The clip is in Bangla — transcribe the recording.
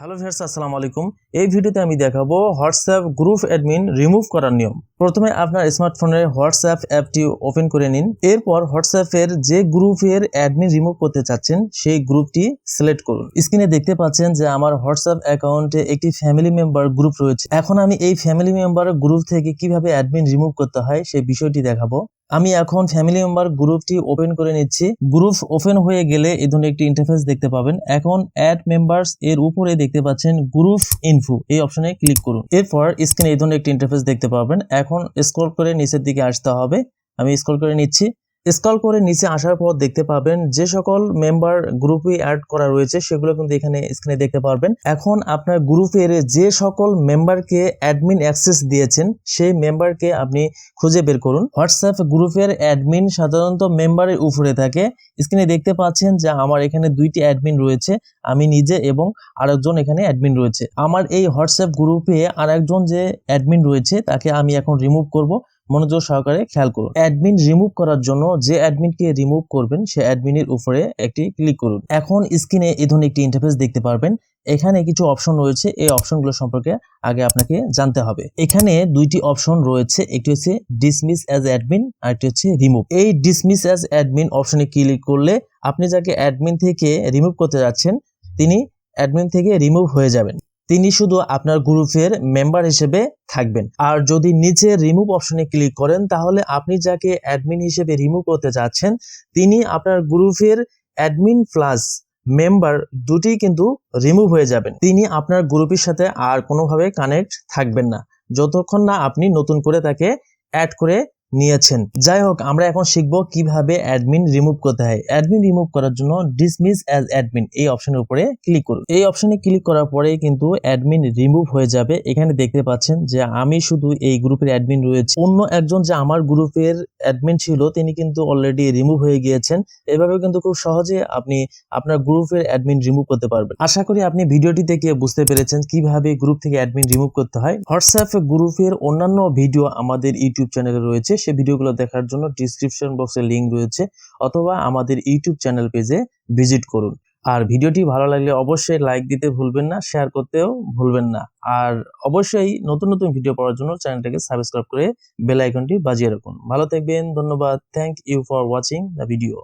হ্যালো ভিয়ার্স আসসালামু আলাইকুম। এই ভিডিওতে আমি দেখাবো হোয়াটসঅ্যাপ গ্রুপ অ্যাডমিন রিমুভ করার নিয়ম। প্রথমে আপনার স্মার্টফোনের হোয়াটসঅ্যাপ অ্যাপটি ওপেন করে নিন। এরপর হোয়াটসঅ্যাপের যে গ্রুপের অ্যাডমিন রিমুভ করতে চাচ্ছেন, সেই গ্রুপটি সিলেক্ট করুন। স্ক্রিনে দেখতে পাচ্ছেন যে আমার হোয়াটসঅ্যাপ অ্যাকাউন্টে একটি ফ্যামিলি মেম্বার গ্রুপ রয়েছে। এখন আমি এই ফ্যামিলি মেম্বার গ্রুপ থেকে কীভাবে অ্যাডমিন রিমুভ করতে হয়, সেই বিষয়টি দেখাবো। আমি এখন ফ্যামিলি মেম্বার গ্রুপটি ওপেন করে নিচ্ছি। গ্রুপ ওপেন হয়ে গেলে এই ধরনের একটি ইন্টারফেস দেখতে পাবেন। এখন অ্যাড মেম্বার্স এর উপরে দেখতে পাচ্ছেন গ্রুপ ইনফো এই অপশনে ক্লিক করুন। এরপর স্ক্রিনে এই ধরনের একটি ইন্টারফেস দেখতে পাবেন। এখন স্ক্রল করে নিচের দিকে আসতে হবে। আমি স্ক্রল করে নিচ্ছি। স্ক্রল করে নিচে আসার পর দেখতে পাবেন যে সকল মেম্বার গ্রুপে অ্যাড করা রয়েছে, সেগুলো কিন্তু এখানে স্ক্রিনে দেখতে পারবেন। এখন আপনার গ্রুপের যে সকল মেম্বারকে অ্যাডমিন অ্যাক্সেস দিয়েছেন, সেই মেম্বারকে আপনি খুঁজে বের করুন। হোয়াটসঅ্যাপ গ্রুপের অ্যাডমিন সাধারণত মেম্বারের উপরে থাকে। স্ক্রিনে দেখতে পাচ্ছেন যে আমার এখানে দুইটি অ্যাডমিন রয়েছে, আমি নিজে এবং আরেকজন এখানে অ্যাডমিন রয়েছে। আমার এই হোয়াটসঅ্যাপ গ্রুপে আর একজন যে অ্যাডমিন রয়েছে, তাকে আমি এখন রিমুভ করব। মনোযোগ সহকারে খেয়াল করুন। অ্যাডমিন রিমুভ করার জন্য যে অ্যাডমিনকে রিমুভ করবেন, সে অ্যাডমিনের উপরে একটি ক্লিক করুন। এখন স্ক্রিনে এই ধরনের একটি ইন্টারফেস দেখতে পারবেন। এখানে কিছু অপশন রয়েছে। এই অপশনগুলো সম্পর্কে আগে আপনাকে জানতে হবে। এখানে দুইটি অপশন রয়েছে। একটি হচ্ছে ডিসমিস অ্যাজ অ্যাডমিন আর একটি হচ্ছে রিমুভ এই ডিসমিস অ্যাজ অ্যাডমিন অপশনে ক্লিক করলে আপনি যাকে অ্যাডমিন থেকে রিমুভ করতে যাচ্ছেন, তিনি অ্যাডমিন থেকে রিমুভ হয়ে যাবেন। তিনি শুধু আপনার গ্রুপের মেম্বার হিসেবে থাকবেন। আর যদি নিচে রিমুভ অপশনে ক্লিক করেন, তাহলে আপনি যাকে অ্যাডমিন হিসেবে রিমুভ করতে যাচ্ছেন, তিনি আপনার গ্রুপের অ্যাডমিন প্লাস মেম্বার দুটি কিন্তু রিমুভ হয়ে যাবেন। তিনি আপনার গ্রুপের সাথে আর কোনোভাবে কানেক্ট থাকবেন না। যতক্ষণ না আপনি নতুন করে তাকে অ্যাড করে নিয়েছেন। যাই হোক আমরা এখন শিখব কীভাবে অ্যাডমিন রিমুভ করতে হয়। অ্যাডমিন রিমুভ করার জন্য ডিসমিস অ্যাজ অ্যাডমিন এই অপশনের উপরে ক্লিক করুন। এই অপশনে ক্লিক করার পরে কিন্তু অ্যাডমিন রিমুভ হয়ে যাবে। এখানে দেখতে পাচ্ছেন যে আমি শুধু এই গ্রুপের অ্যাডমিন রয়েছে। অন্য একজন যে আমার গ্রুপের অ্যাডমিন ছিল, তিনি কিন্তু অলরেডি রিমুভ হয়ে গিয়েছেন। এভাবে কিন্তু খুব সহজে আপনি আপনার গ্রুপের অ্যাডমিন রিমুভ করতে পারবেন। আশা করি আপনি ভিডিওটি দেখে বুঝতে পেরেছেন কীভাবে গ্রুপ থেকে অ্যাডমিন রিমুভ করতে হয়। হোয়াটসঅ্যাপ গ্রুপের অন্যান্য ভিডিও আমাদের ইউটিউব চ্যানেলে রয়েছে। সেই ভিডিওগুলো দেখার জন্য ডিসক্রিপশন বক্সে লিংক রয়েছে, অথবা আমাদের ইউটিউব চ্যানেল পেজে ভিজিট করুন। আর ভিডিওটি ভালো লাগলে অবশ্যই লাইক দিতে ভুলবেন না শেয়ার করতেও ভুলবেন না। আর অবশ্যই নতুন নতুন ভিডিও পাওয়ার জন্য চ্যানেলটাকে সাবস্ক্রাইব করে বেল আইকনটি বাজিয়ে রাখুন। ভালো থাকবেন, ধন্যবাদ thank you for watching the video